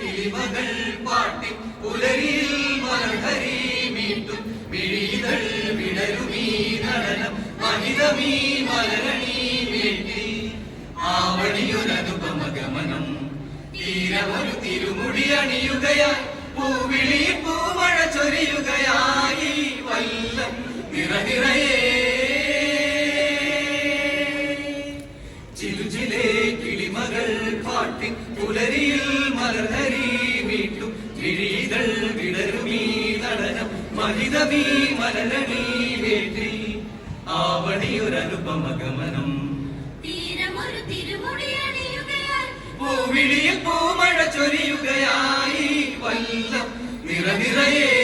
കിളിമകൾ പാട്ടി. വിടരുമീ നടനം. മലരണി തിരുമുടി പൂവിളി പൂമഴ ചൊരിയുകയായി പുലരിയിൽ മലർഹരി വീട്ടും. കിഴീതൾ വിടരുമീ നടനം. മഹിതമീ മലരണി വേട്ടി. ആവണിയൊരനുപമ ഗമനം. പൂവിളിയിൽ പൂമഴ ചൊരിയുകയായി വല്ലം. നിറനിറയേ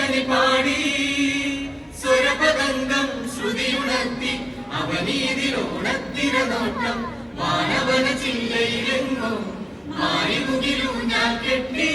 സുരസനി പാടി. സുരപതംഗം ശ്രുതിയുണർത്തി അവനീതിലോണത്തിര നോട്ടം മാനവന ചില്ലയിലെങ്ങോ മാറിമുകിലൂ ഞാൻ കെട്ടി